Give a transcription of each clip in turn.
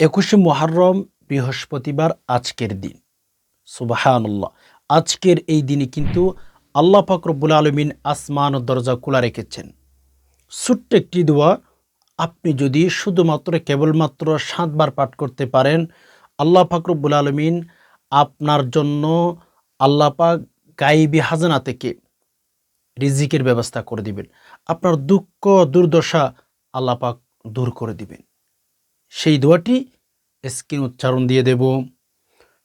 একুশে মহারম বৃহস্পতিবার আজকের দিন। সুবাহানুল্লাহ। আজকের এই দিনে কিন্তু আল্লাহ পাক রব্বুল আলমিন আসমান দরজা খোলা রেখেছেন। ছোট্ট একটি দোয়া, আপনি যদি শুধুমাত্র কেবলমাত্র সাতবার পাঠ করতে পারেন, আল্লাহ পাক রব্বুল আলমিন আপনার জন্য আল্লাহ পাক গাইবি হাজানা থেকে রিজিকের ব্যবস্থা করে দিবেন। আপনার দুঃখ, দুর্দশা আল্লাহ পাক দূর করে দিবেন। সেই দোয়াটি স্ক্রিন উচ্চারণ দিয়ে দেব।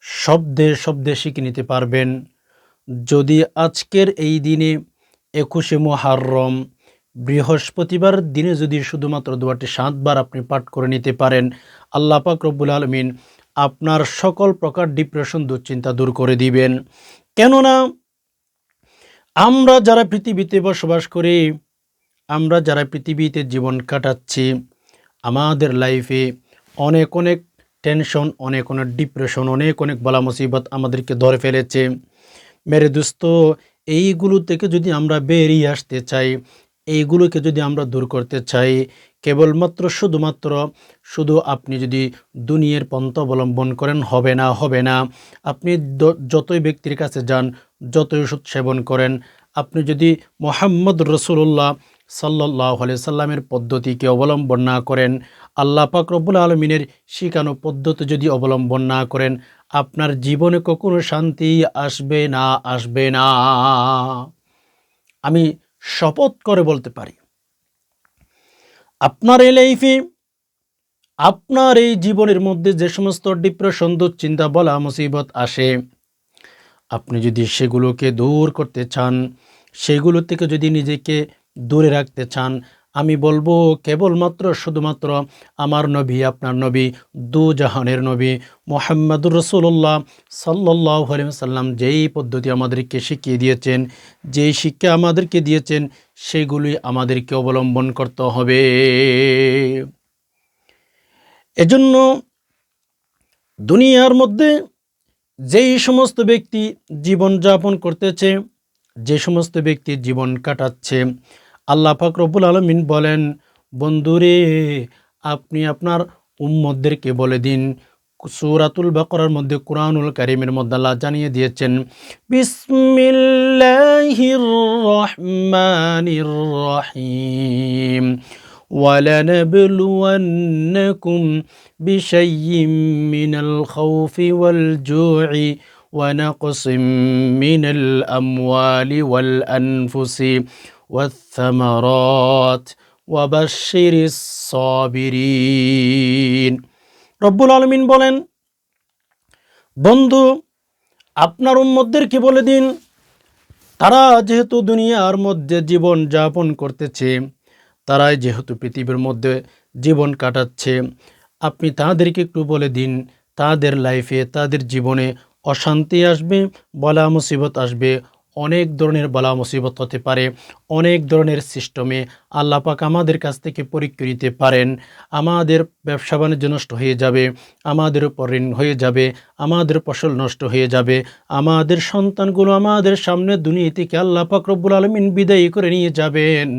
শব্দে শব্দে শিখে নিতে পারবেন। যদি আজকের এই দিনে একুশে মহারম বৃহস্পতিবার দিনে যদি শুধুমাত্র দোয়াটি সাতবার আপনি পাঠ করে নিতে পারেন, আল্লাহ পাক রব্বুল আলমিন আপনার সকল প্রকার ডিপ্রেশন দুশ্চিন্তা দূর করে দিবেন। কেননা আমরা যারা পৃথিবীতে বসবাস করি, আমরা যারা পৃথিবীতে জীবন কাটাচ্ছি আমাদের লাইফে অনেক অনেক টেনশন অনেক অনেক ডিপ্রেশন অনেক অনেক বলা মুসিবত আমাদেরকে ধরে ফেলেছে। মেরে দোস্ত, এইগুলো থেকে যদি আমরা বেরিয়ে আসতে চাই, এইগুলোকে যদি আমরা দূর করতে চাই, কেবলমাত্র শুধুমাত্র শুধু আপনি যদি দুনিয়ার পন্থ অবলম্বন করেন, হবে না হবে না। আপনি যতই ব্যক্তির কাছে যান, যতই ওষুধ সেবন করেন, আপনি যদি মোহাম্মদ রসুল্লাহ সাল্লাহ সাল্লামের পদ্ধতিকে অবলম্বন না করেন। আল্লাহ পাক রব্বুল আলমিনের শিখানো পদ্ধতি যদি অবলম্বন না করেন, আপনার জীবনে কখনো শান্তি আসবে না আসবে না। আমি শপথ করে বলতে পারি, আপনার এই লাইফে, আপনার এই জীবনের মধ্যে যে সমস্ত ডিপ্রেশন, দুশ্চিন্তা, বলা মুসিবত আসে, আপনি যদি সেগুলোকে দূর করতে চান, সেগুলো থেকে যদি নিজেকে দূরে রাখতে চান। আমি বলব কেবলমাত্র, শুধুমাত্র আমার নবী, আপনার নবী, দু জাহানের নবী মোহাম্মদুর রসুল্লাহ সাল্লাহ সাল্লাম যেই পদ্ধতি আমাদেরকে শিখিয়ে দিয়েছেন, যেই শিক্ষা আমাদেরকে দিয়েছেন, সেগুলি আমাদেরকে অবলম্বন করতে হবে। এজন্য দুনিয়ার মধ্যে যেই সমস্ত ব্যক্তি জীবন যাপন করতেছে, যে সমস্ত ব্যক্তি জীবন কাটাচ্ছে আল্লাহ পাক রব্বুল আলমিন বলেন বন্ধুরে আপনি আপনার উম্মদদেরকে বলে দিন সুরাতুল বাকরার মধ্যে কোরআনুল কারিমের মধ্যে আল্লাহ জানিয়ে দিয়েছেন বিসমিল্লাহির রহমানির রহিম ولنبلونكم بشيء من الخوف والجوع ونقص من الأموال والأنفس والثمرات وبشر الصابرين রব্বুল আলমিন বলেন বন্ধু আপনার উম্মদদেরকে বলে দিন তারা যেহেতু দুনিয়ার মধ্যে জীবন যাপন করতেছে তারাই যেহেতু পৃথিবীর মধ্যে জীবন কাটাচ্ছে আপনি তাদেরকে একটু বলে দিন তাদের লাইফে তাদের জীবনে অশান্তি আসবে বলা মুসিবত আসবে অনেক ধরনের বলা মুসিবত হতে পারে, অনেক ধরনের সিস্টেমে আল্লাপাক আমাদের কাছ থেকে পরীক্ষা নিতে পারেন। আমাদের ব্যবসা বাণিজ্য নষ্ট হয়ে যাবে, আমাদের উপর ঋণ হয়ে যাবে, আমাদের ফসল নষ্ট হয়ে যাবে, আমাদের সন্তানগুলো আমাদের সামনে দুনিয়া থেকে আল্লাহ রব্বুল আলমিন বিদায়ী করে নিয়ে যাবেন।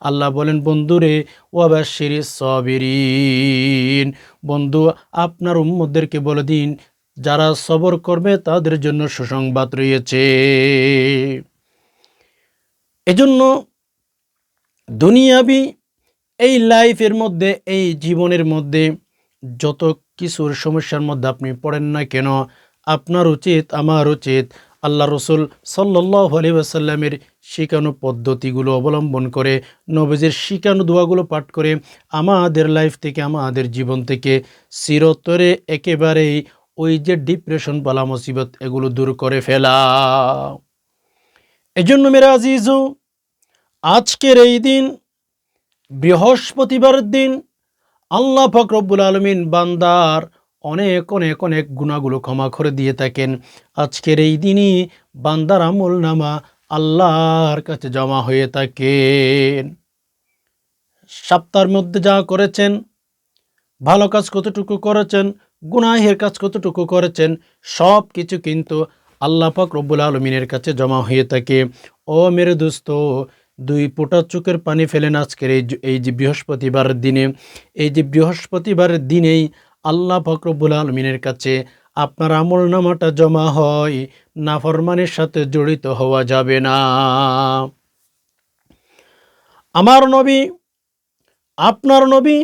আল্লাহ বলেন, বন্ধুরে ওয়াবাশির সবিরিন। বন্ধু, আপনার উম্মদেরকে বলে দিন যারা সবর করবে তাদের জন্য সুসংবাদ রয়েছে। এজন্য দুনিয়াবি এই লাইফের মধ্যে, এই জীবনের মধ্যে যত কিছুর সমস্যার মধ্যে আপনি পড়েন না কেন, আপনার উচিত, আমার উচিত আল্লাহ রসুল সাল্লাহ আলি আসাল্লামের শিখানো পদ্ধতিগুলো অবলম্বন করে, নবীজের শিখানো দোয়াগুলো পাঠ করে আমাদের লাইফ থেকে, আমাদের জীবন থেকে চিরতরে একেবারেই ওই যে ডিপ্রেশন বলা মুসিবত এগুলো দূর করে ফেলা এজন্য মেরা আজিজু, আজকের এই দিন বৃহস্পতিবারের দিন, আল্লাহ ফকরব্বুল আলমিন বান্দার অনেক অনেক অনেক গুণাগুলো ক্ষমা করে দিয়ে থাকেন। আজকের এই দিনই বান্দার আমল নামা আল্লাহর কাছে জমা হয়ে থাকেন। সপ্তাহের মধ্যে যা করেছেন, ভালো কাজ কতটুকু করেছেন গুনাহের কাজ কতটুকু করেছেন, সব কিছু কিন্তু আল্লাহ পাক রব্বুল আলমিনের কাছে জমা হয়ে থাকে। ও মেরে দোস্ত, দুই পোটা চোখের পানি ফেলেন আজকের এই এই যে বৃহস্পতিবার দিনে। এই যে বৃহস্পতিবার দিনেই আল্লাহ ফকরবুল আলমিনের কাছে আপনার আমল নামাটা জমা হয়, নাফরমানের সাথে জড়িত হওয়া যাবে না। আমার নবী, আপনার নবী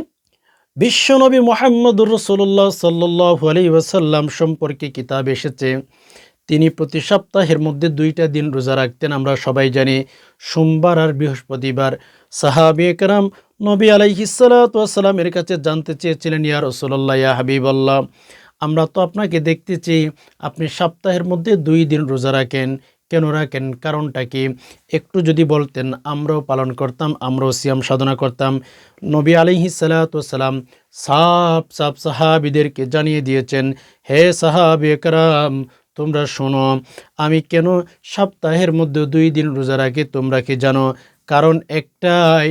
বিশ্বনবী মোহাম্মদুর রসুল্লাহ সাল্লাহ আলি ওয়াসাল্লাম সম্পর্কে কিতাব এসেছে। তিনি প্রতি সপ্তাহের মধ্যে দুইটা দিন রোজা রাখতেন, আমরা সবাই জানি। সোমবার আর বৃহস্পতিবার সাহাবি একরাম নবী আলাইহিসালামের কাছে জানতে চেয়েছিলেন, ইয়া রসুল্লাহ ইয়া হাবিবাল্লাহ, আমরা তো আপনাকে দেখতেছি আপনি সপ্তাহের মধ্যে দুই দিন রোজা রাখেন কেন রাখেন কারণটা কি? একটু যদি বলতেন, আমরাও পালন করতাম, আমরাও সিয়াম সাধনা করতাম। নবী আলিহি সালাতাম সাপ সাপ সাহাবিদেরকে জানিয়ে দিয়েছেন, হে সাহাবি একরাম, তোমরা শোনো, আমি কেন সপ্তাহের মধ্যে দুই দিন রোজা রাখি তোমরা কি জানো? কারণ একটাই,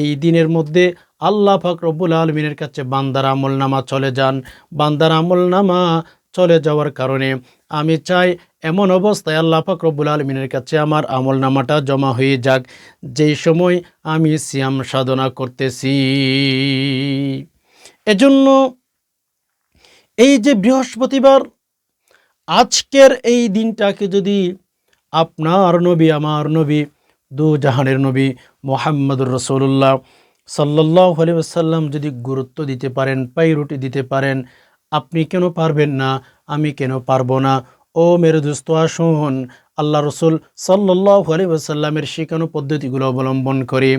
এই দিনের মধ্যে আল্লাহ পাক রব্বুল আলমিনের কাছে বান্দার আমল নামা চলে যান। বান্দার আমল নামা চলে যাওয়ার কারণে আমি চাই এমন অবস্থায় আল্লাহ রব্বুল আলমিনের কাছে আমার আমল নামাটা জমা হয়ে যাক। যেই সময় আমি সিয়াম সাধনা করতেছি। এজন্য এই যে বৃহস্পতিবার, আজকের এই দিনটাকে যদি আপনার নবী, আমার নবী দু জাহানের নবী মোহাম্মদুর রসুল্লাহ সাল্লাহ আলি আসাল্লাম যদি গুরুত্ব দিতে পারেন পাইরুটি দিতে পারেন, আপনি কেন পারবেন না? আমি কেন পারব না? ও মেরু দোস্ত, আসুন। আল্লাহ রসুল সাল্লাহ আলি আসাল্লামের শেখানো পদ্ধতিগুলো অবলম্বন করে।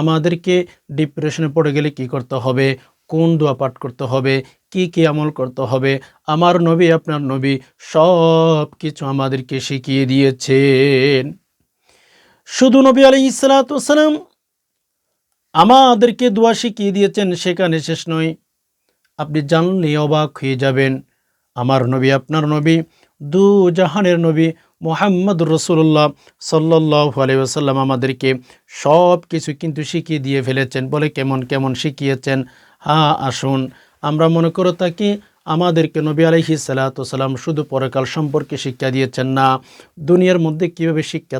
আমাদেরকে ডিপ্রেশনে পড়ে গেলে কি করতে হবে? কোন দোয়া পাঠ করতে হবে? কি কি আমল করতে হবে? আমার নবী, আপনার নবী সব কিছু আমাদেরকে শিখিয়ে দিয়েছেন। শুধু নবী আলী ইসালাতাম আমাদেরকে দোয়া শিখিয়ে দিয়েছেন, সেখানে শেষ নয়। আপনি জানলে অবাক হয়ে যাবেন। আমার নবী, আপনার নবী, দু জাহানের নবী মোহাম্মদ রসুল্লাহ সাল্লাহ আলিয়াসাল্লাম আমাদেরকে সব কিছু কিন্তু শিখিয়ে দিয়ে ফেলেছেন। বলে কেমন কেমন শিখিয়েছেন? হ্যাঁ আসুন। আমরা মনে করে থাকি আমাদেরকে নবী আলহি সালাতাম শুধু পরকাল সম্পর্কে শিক্ষা দিয়েছেন না। দুনিয়ার মধ্যে কীভাবে শিক্ষা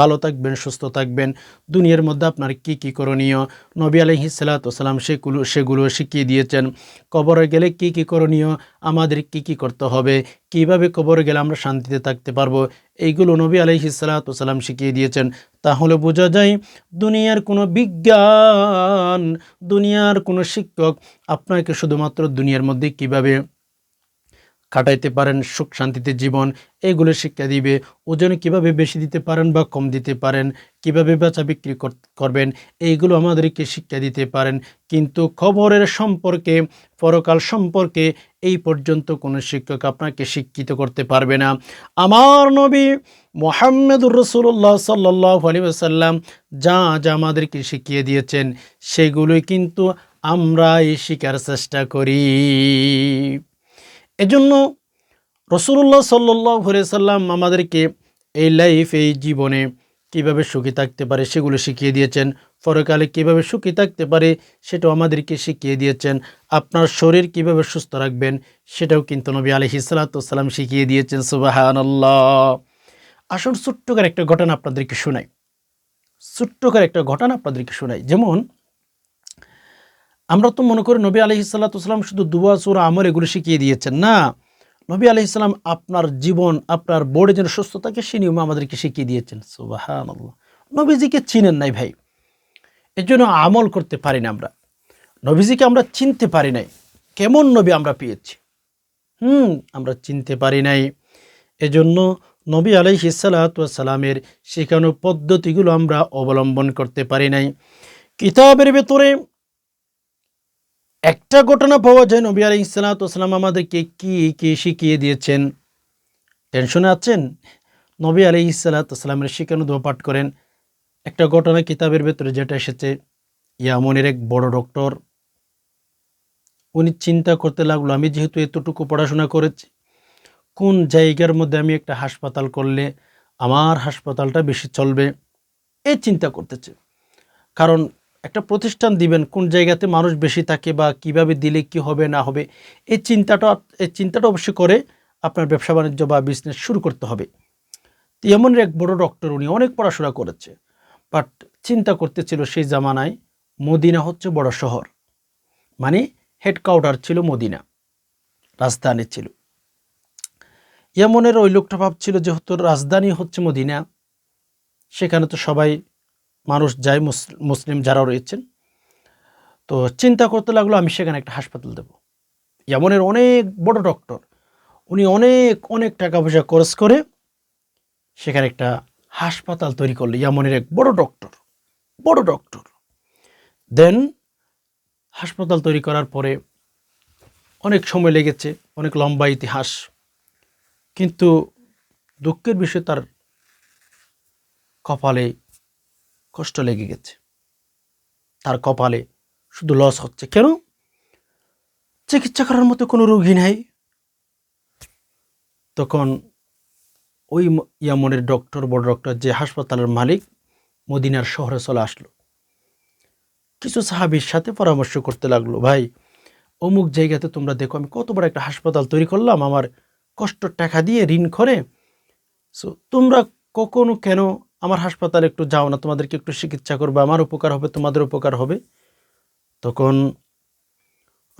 ভালো থাকবেন, সুস্থ থাকবেন, দুনিয়ার মধ্যে আপনার কি কি করণীয়? নবী আলহি সালাতাম সেগুলো সেগুলো শিখিয়ে দিয়েছেন। কবরে গেলে কি কি করণীয়? আমাদের কি কি করতে হবে, কীভাবে কবরে গেলে আমরা শান্তিতে থাকতে পারব, এইগুলো নবী আলহি সালাতাম শিখিয়ে দিয়েছেন। তাহলে বোঝা যায়, দুনিয়ার কোনো বিজ্ঞান, দুনিয়ার কোনো শিক্ষক আপনাকে শুধুমাত্র দুনিয়ার মধ্যে কীভাবে কাটাইতে পারেন, সুখ শান্তিতে জীবন, এগুলো শিক্ষা দিবে। ওজন কীভাবে বেশি দিতে পারেন বা কম দিতে পারেন, কীভাবে বেচা বিক্রি করবেন, এইগুলো আমাদেরকে শিক্ষা দিতে পারেন। কিন্তু খবরের সম্পর্কে, পরকাল সম্পর্কে এই পর্যন্ত কোনো শিক্ষক আপনাকে শিক্ষিত করতে পারবে না। আমার নবী মোহাম্মদুর রসুল্লাহ সাল্লাহ আলী আসাল্লাম যা যা আমাদেরকে শিখিয়ে দিয়েছেন, সেগুলোই কিন্তু আমরা এই শিকার চেষ্টা করি। এজন্য রসুল্লাহ সাল্লাহ সাল্লাম আমাদেরকে এই লাইফ এই জীবনে কীভাবে সুখী থাকতে পারে সেগুলো শিখিয়ে দিয়েছেন। পরকালে কীভাবে সুখী থাকতে পারে সেটাও আমাদেরকে শিখিয়ে দিয়েছেন। আপনার শরীর কীভাবে সুস্থ রাখবেন সেটাও কিন্তু নবী আলহি সাল্লাতাম শিখিয়ে দিয়েছেন সুবাহান আসুন ছোট্টকার একটা ঘটনা আপনাদেরকে শোনাই। ছোট্টকার একটা ঘটনা আপনাদেরকে শোনাই। যেমন, আমরা তো মনে করি নবী আলহি সাল্লাতাম শুধু দুয়া, সুরা আমর এগুলো শিখিয়ে দিয়েছেন। না, নবী আলহি ইসলাম আপনার জীবন, আপনার বোর্ডে যেন সুস্থ থাকে, সে নিয়ম আমাদেরকে শিখিয়ে দিয়েছেন সুবাহান নবীজিকে চিনেন নাই ভাই। এর জন্য আমল করতে পারি না আমরা। নবীজিকে আমরা চিনতে পারি নাই। কেমন নবী আমরা পেয়েছি? হুম, আমরা চিনতে পারি নাই। এজন্য নবী আলাইহি সালামের শেখানো পদ্ধতিগুলো আমরা অবলম্বন করতে পারি নাই। কিতাবের ভেতরে একটা ঘটনা পাওয়া যায়, নবী আলী ইসালাতাম আমাদেরকে কি কি শিখিয়ে দিয়েছেন? টেনশনে আছেন? নবী আলী ইসালাতামের শিখানো দোয়া পাঠ করেন। একটা ঘটনা কিতাবের ভেতরে যেটা এসেছে ইয়ামনের এক বড় ডক্টর উনি চিন্তা করতে লাগল, আমি যেহেতু এতটুকু পড়াশোনা করেছি, কোন জায়গার মধ্যে আমি একটা হাসপাতাল করলে আমার হাসপাতালটা বেশি চলবে? এই চিন্তা করতেছে। কারণ একটা প্রতিষ্ঠান দিবেন, কোন জায়গাতে মানুষ বেশি থাকে বা কীভাবে দিলে কি হবে, না হবে এই চিন্তাটা এই চিন্তাটা অবশ্যই করে আপনার ব্যবসা বাণিজ্য বা বিজনেস শুরু করতে হবে। তো এমনের এক বড় ডক্টর উনি অনেক পড়াশোনা করেছে। বাট চিন্তা করতেছিল সেই জামানায় মদিনা হচ্ছে বড় শহর। মানে হেডকোয়ার্টার ছিল মদিনা, রাজধানী ছিল। ইয়ামনের ওই লোকটা ভাবছিল যেহেতু রাজধানী হচ্ছে মদিনা, সেখানে তো সবাই মানুষ যায়, মুস- মুসলিম যারা রয়েছেন। তো চিন্তা করতে লাগল, আমি সেখানে একটা হাসপাতাল দেব। ইয়ামনের অনেক বড় ডক্টর উনি অনেক অনেক টাকা পয়সা খরচ করে সেখানে একটা হাসপাতাল তৈরি করল, ইয়ামনের এক বড় ডক্টর বড় ডক্টর দেন হাসপাতাল তৈরি করার পরে অনেক সময় লেগেছে, অনেক লম্বা ইতিহাস। কিন্তু দুঃখের বিষয়, তার কপালে কষ্ট লেগে গেছে। তার কপালে শুধু লস হচ্ছে। কেন? চিকিৎসা করার মতো কোনো রোগী নাই। তখন ওই ইয়ামনের ডক্টর বড় ডক্টর যে হাসপাতালের মালিক মদিনার শহরে চলে আসলো। কিছু সাহাবির সাথে পরামর্শ করতে লাগল, ভাই, অমুক জায়গাতে তোমরা দেখো, আমি কত বড় একটা হাসপাতাল তৈরি করলাম, আমার কষ্ট টাকা দিয়ে ঋণ করে। সো, তোমরা কখনো কেন আমার হাসপাতালে একটু যাও না, তোমাদেরকে একটু চিকিৎসা করবে, আমার উপকার হবে, তোমাদের উপকার হবে? তখন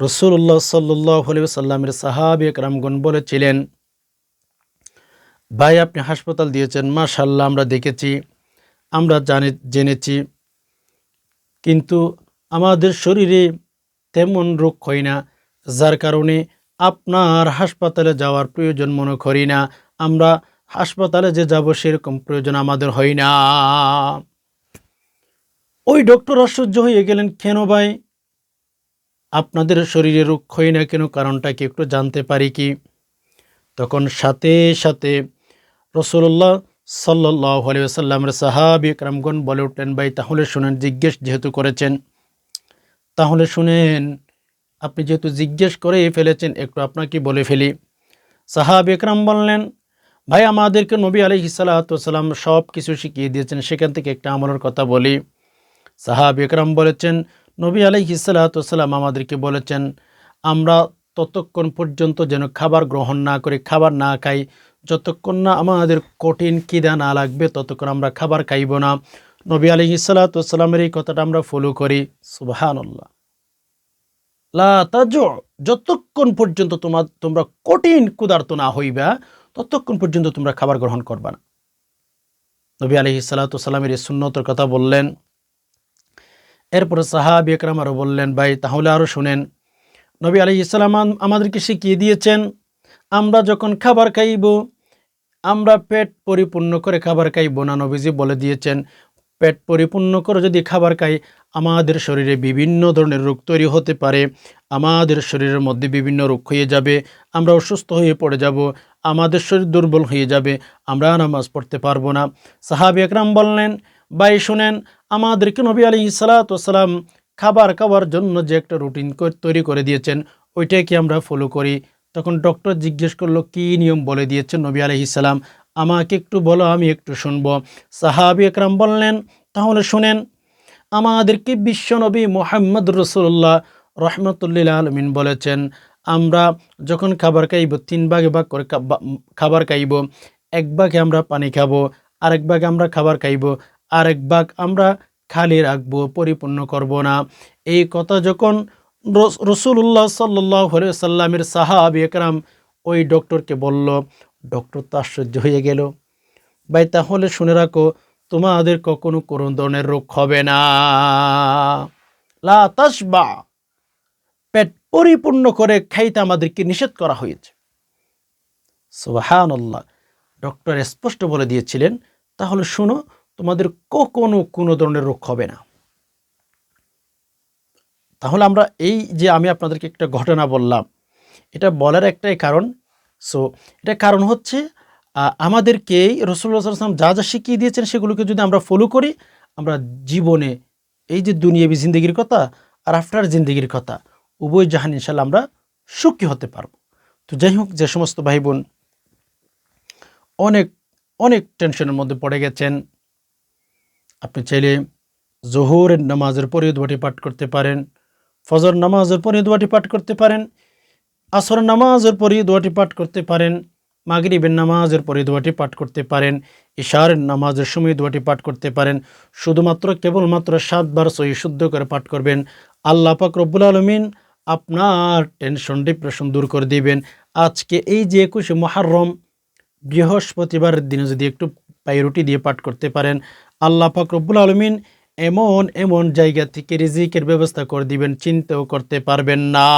রসুল্লাহ সাল্লাহ সাল্লামের সাহাবি একরামগণ বলেছিলেন ভাই, আপনি হাসপাতাল দিয়েছেন মাশাল্লাহ আমরা দেখেছি, আমরা জানে, জেনেছি। কিন্তু আমাদের শরীরে তেমন রোগ হয় না, যার কারণে আপনার হাসপাতালে যাওয়ার প্রয়োজন মনে করি না। আমরা হাসপাতালে যে যাব, সেরকম প্রয়োজন আমাদের হয় না। ওই ডক্টর আশ্চর্য হয়ে গেলেন, কেন ভাই? আপনাদের শরীরে রোগ হয় না কেন? কারণটা কি একটু জানতে পারি কি? তখন সাথে সাথে রসুল্লাহ সাল্লাহ আলিয়াল্লামের সাহাবি একরামগণ বলে উঠলেন, ভাই, তাহলে শুনেন, জিজ্ঞেস যেহেতু করেছেন, তাহলে শুনেন, আপনি যেহেতু জিজ্ঞেস করে ফেলেছেন, একটু আপনাকে বলে ফেলি। সাহাবি একরাম বললেন, ভাই, আমাদেরকে নবী আলি সাল্লাম সব কিছু শিখিয়ে দিয়েছেন, সেখান থেকে একটা আমলের কথা বলি। সাহাবি একরাম বলেছেন, নবী আলি সাল্লাম আমাদেরকে বলেছেন, আমরা ততক্ষণ পর্যন্ত যেন খাবার গ্রহণ না করে, খাবার না খাই যতক্ষণ না আমাদের কঠিন কিদা না লাগবে, ততক্ষণ আমরা খাবার খাইব না। নবী আলি সাল্লামের এই কথাটা আমরা ফলো করি। সুবাহান্লাহ যতক্ষণ পর্যন্ত তোমার তোমরা কঠিন ক্ষুধার্ত না হইবা, ততক্ষণ পর্যন্ত তোমরা খাবার গ্রহণ করবা না। নবী আলি সাল্লামের এই সুন্নতর কথা বললেন। এরপরে সাহাবি একরাম আরও বললেন, ভাই, তাহলে আরও শুনেন। নবী আলি ইসলাম আমাদেরকে শিখিয়ে দিয়েছেন আমরা যখন খাবার খাইব, আমরা পেট পরিপূর্ণ করে খাবার খাইব না, নবীজি বলে দিয়েছেন, পেট পরিপূর্ণ করে যদি খাবার খাই, আমাদের শরীরে বিভিন্ন ধরনের রোগ তৈরি হতে পারে, আমাদের শরীরের মধ্যে বিভিন্ন রোগ হয়ে যাবে, আমরা অসুস্থ হয়ে পড়ে যাব, আমাদের শরীর দুর্বল হয়ে যাবে, আমরা নামাজ পড়তে পারব না। সাহাবি একরাম বললেন, ভাই শুনেন আমাদেরকে নবী আলী সালাতাম খাবার খাওয়ার জন্য যে একটা রুটিন তৈরি করে দিয়েছেন, ওইটাই কি আমরা ফলো করি? তখন ডক্টর জিজ্ঞেস করল, কি নিয়ম বলে দিয়েছেন নবী আলহিসাল্লাম আমাকে একটু বলো, আমি একটু শুনব। সাহাবি একরাম বললেন, তাহলে শুনেন, আমাদেরকে বিশ্বনবী মোহাম্মদ রসুল্লাহ রহমতুল্লিল আলমিন বলেছেন, আমরা যখন খাবার খাইব, তিন ভাগে ভাগ করে খাবার খাইব, এক ভাগে আমরা পানি খাব, আরেক ভাগে আমরা খাবার খাইব, আরেক ভাগ আমরা খালি রাখব, পরিপূর্ণ করব না। এই কথা যখন রসুল্লাহ সাল্লাহ সাল্লামের সাহাবি একরাম ওই ডক্টরকে বলল, ডক্টর তো আশ্চর্য হয়ে গেল। ভাই, তাহলে শুনে রাখো, তোমাদের কখনো কোনো ধরনের রোগ হবে না। লা তাসবা পেট পরিপূর্ণ করে খাইতে আমাদেরকে নিষেধ করা হয়েছে। সুবাহান আল্লাহ ডক্টর স্পষ্ট বলে দিয়েছিলেন, তাহলে শুনো, তোমাদের কখনো কোনো ধরনের রোগ হবে না। তাহলে আমরা এই যে আমি আপনাদেরকে একটা ঘটনা বললাম, এটা বলার একটাই কারণ। সো এটা কারণ হচ্ছে আমাদেরকে রসুল্লাহ সাল্লাম যা যা শিখিয়ে দিয়েছেন সেগুলোকে যদি আমরা ফলো করি, আমরা জীবনে এই যে দুনিয়াবি জিন্দগির কথা আর আফটার জিন্দগির কথা, উভয় জাহান ইনশাল্লাহ আমরা সুখী হতে পারব। তো যাই হোক, যে সমস্ত ভাই বোন অনেক অনেক টেনশনের মধ্যে পড়ে গেছেন। আপনি চাইলে জোহরের নামাজের পরে দোয়াটি পাঠ করতে পারেন। ফজর নামাজের পরে দোয়াটি পাঠ করতে পারেন, আসর নামাজের পরে দোয়াটি পাঠ করতে পারেন, মাগরিবের নামাজের পরে দোয়াটি পাঠ করতে পারেন, ইশার নামাজের সময় দোয়াটি পাঠ করতে পারেন, শুধুমাত্র কেবলমাত্র সাতবার সহি শুদ্ধ করে পাঠ করবেন। আল্লাহ পাক রব্বুল আলমিন আপনার টেনশন ডিপ্রেশন দূর করে দিবেন। আজকে এই যে একুশে মহারম বৃহস্পতিবারের দিনে যদি একটু পাইরুটি দিয়ে পাঠ করতে পারেন, আল্লাহ পাক রব্বুল আলমিন এমন এমন জায়গা থেকে রিজিকের ব্যবস্থা করে দিবেন, চিন্তাও করতে পারবেন না।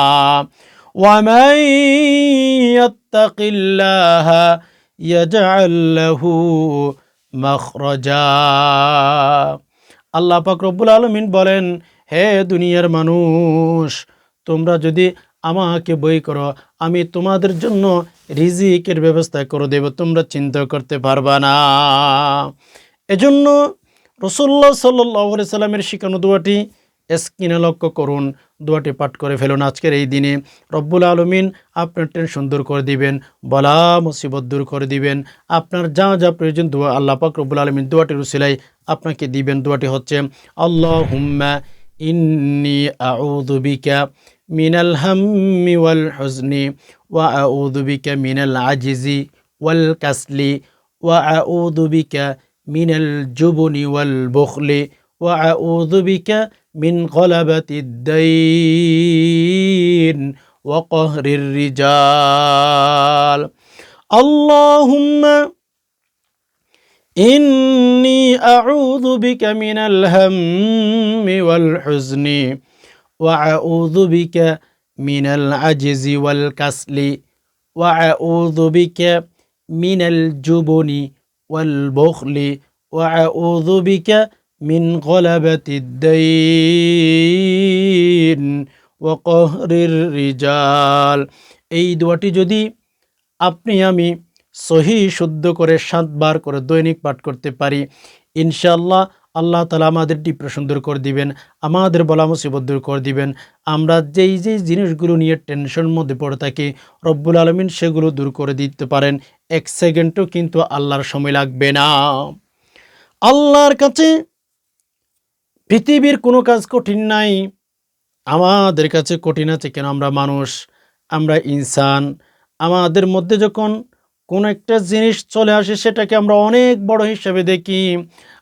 আল্লাহ পাক আলমিন বলেন, হে দুনিয়ার মানুষ, তোমরা যদি আমাকে বই করো, আমি তোমাদের জন্য রিজিকের ব্যবস্থা করে দেব, তোমরা চিন্তা করতে পারবা না। এজন্য রসুল্লাহ সাল্লাহ সাল্লামের শিখানো দোয়াটি স্ক্রিনে লক্ষ্য করুন। দোয়াটি পাঠ করে ফেলুন আজকের এই দিনে। রব্বুল আলমিন আপনার টেনশন দূর করে দিবেন, বলা মুসিবত দূর করে দিবেন। আপনার যা যা প্রয়োজন দোয়া আল্লাহ পাক রব্বুল আলমিন দোয়াটির উসিলাই আপনাকে দিবেন। দোয়াটি হচ্ছে আল্লাহ হুম্মা ইন্নি আউযু বিকা মিনাল হাম্মি ওয়াল হুজনি ওয়া আউযু বিকা মিনাল আজিজি ওয়াল কাসলি ওয়া আউযু من الجبن والبخل وأعوذ بك من غلبة الدين وقهر الرجال. اللهم إني أعوذ بك من الهم والحزن وأعوذ بك من العجز والكسل وأعوذ بك من الجبن والبخل وأعوذ بك من غلبة الدين وقهر الرجال এই দোয়াটি যদি আপনি আমি সহি শুদ্ধ করে সাতবার করে দৈনিক পাঠ করতে পারি ইনশাল্লাহ আল্লাহ তালা আমাদের ডিপ্রেশন দূর করে দিবেন, আমাদের বলা মুসিবত দূর করে দিবেন। আমরা যেই যেই জিনিসগুলো নিয়ে টেনশন মধ্যে পড়ে থাকি, রব্বুল আলমিন সেগুলো দূর করে দিতে পারেন। এক সেকেন্ডও কিন্তু আল্লাহর সময় লাগবে না। আল্লাহর কাছে পৃথিবীর কোনো কাজ কঠিন নাই। আমাদের কাছে কঠিন আছে কেন আমরা মানুষ? আমরা ইনসান। আমাদের মধ্যে যখন কোনো একটা জিনিস চলে আসে, সেটাকে আমরা অনেক বড় হিসাবে দেখি।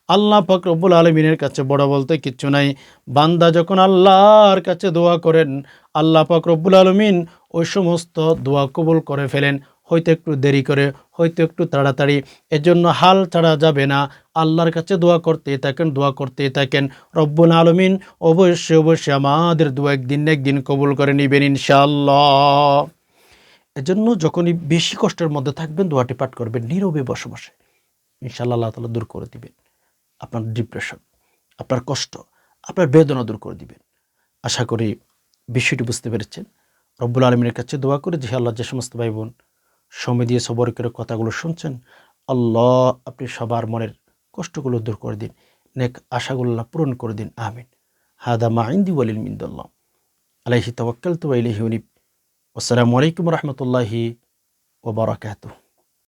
আল্লাহ পাক রব্বুল আলমিনের কাছে বড় বলতে কিচ্ছু নাই। বান্দা যখন আল্লাহর কাছে দোয়া করেন, আল্লাহ পাক রব্বুল আলমিন ওই সমস্ত দোয়া কবুল করে ফেলেন। হয়তো একটু দেরি করে, হয়তো একটু তাড়াতাড়ি। এজন্য হাল ছাড়া যাবে না। আল্লাহর কাছে দোয়া করতেই থাকেন, দোয়া করতেই থাকেন। রব্বুল আলমিন অবশ্যই অবশ্যই আমাদের দোয়া একদিন একদিন কবুল করে নেবেন ইনশাল্লাহ এজন্য যখনই বেশি কষ্টের মধ্যে থাকবেন, দোয়াটি পাঠ করবেন, নীরবে বসে বসে। ইনশাল্লাহ আল্লাহ তালা দূর করে দিবেন। আপনার ডিপ্রেশন আপনার কষ্ট, আপনার বেদনা দূর করে দিবেন। আশা করি বিষয়টি বুঝতে পেরেছেন। রব্বুল আলমিনের কাছে দোয়া করে যে আল্লাহ যে সমস্ত ভাই বোন সময় দিয়ে সবর করে কথাগুলো শুনছেন, আল্লাহ আপনি সবার মনের কষ্টগুলো দূর করে দিন, নেক আশাগুলো পূরণ করে দিন। আমিন। হাদা মা ইন্দি ওয়ালিল মিন্দুল্লাহ। আলাইহি তওয়াক্কাল তু আলাইহি উনিব। আসসালামু আলাইকুম রহমতুল্লাহি ওবরাকাতুহ